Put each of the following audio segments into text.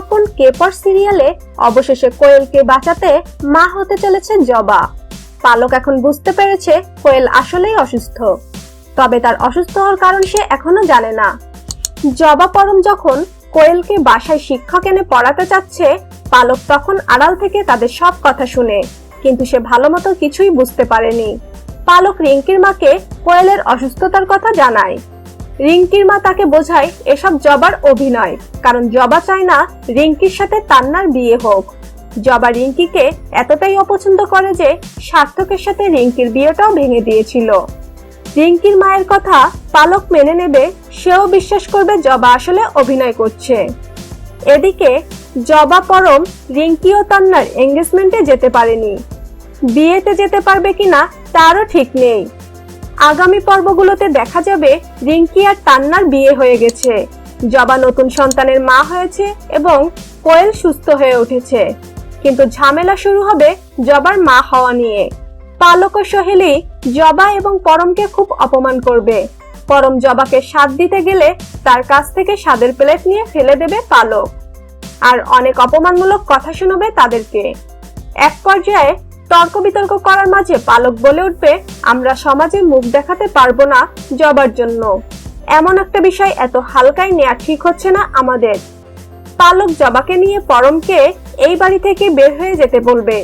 আপন কেপর সিরিয়ালে অবশেষে কোয়েলকে বাঁচাতে মা হতে চলেছে জবা। পালক এখন বুঝতে পেরেছে কোয়েল আসলেই অসুস্থ। তবে তার অসুস্থ হওয়ার কারণ সে এখনও জানে না। জবা পরম যখন কোয়েলকে বাসায় শিক্ষক এনে পড়াতে চাচ্ছে, পালক তখন আড়াল থেকে তাদের সব কথা শুনে, কিন্তু সে ভালো মতো কিছুই বুঝতে পারেনি। পালক রিঙ্কির মাকে কোয়েলের অসুস্থতার কথা জানায়। রিঙ্কির মা তাকে বোঝায় এসব জবার অভিনয়, কারণ জবা চায় না রিঙ্কির সাথে তান্নার বিয়ে হোক। জবা রিঙ্কিকে এতটাই অপছন্দ করে যে সার্থকের সাথে রিঙ্কির বিয়েটাও ভেঙে দিয়েছিল। রিঙ্কির মায়ের কথা পালক মেনে নেবে, সেও বিশ্বাস করবে জবা আসলে অভিনয় করছে। এদিকে জবা পরম রিঙ্কি ও তান্নার এঙ্গেজমেন্টে যেতে পারেনি। বিয়েতে যেতে পারবে কিনা তারও ঠিক নেই। আগামী পর্বগুলোতে দেখা যাবে রিঙ্কি আর তান্নার বিয়ে হয়ে গেছে। জবা নতুন সন্তানের মা হয়েছে এবং কোয়েল সুস্থ হয়ে উঠেছে। কিন্তু ঝামেলা শুরু হবে জবার মা হওয়া নিয়ে। পালক সহেলি জবা এবং পরমকে খুব অপমান করবে। পরম জবাকে স্বাদ দিতে গেলে তার কাছ থেকে স্বাদের প্লেট নিয়ে ফেলে দেবে পালক। আর অনেক অপমানমূলক কথা শোনাবে তাদেরকে। এক পর্যায়ে তর্ক বিতর্ক করার মাঝে পালক বলে উঠবে, আমরা সমাজে মুখ দেখাতে পারব না জবার জন্য। এমন একটা বিষয় এত হালকায় নেওয়া ঠিক হচ্ছে না আমাদের। পালক জবাকে নিয়ে পরমকে এই বাড়ি থেকে বের হয়ে যেতে বলবে।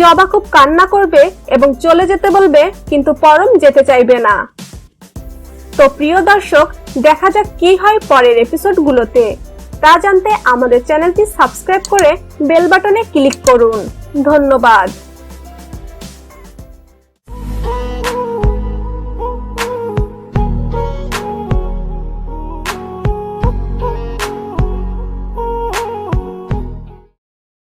জবা খুব কান্না করবে এবং চলে যেতে বলবে, কিন্তু পরম যেতে চাইবে না। তো প্রিয় দর্শক, দেখা যাক কি হয় পরের এপিসোডগুলোতে। তা জানতে আমাদের চ্যানেলটি সাবস্ক্রাইব করে বেল বাটনে ক্লিক করুন। ধন্যবাদ।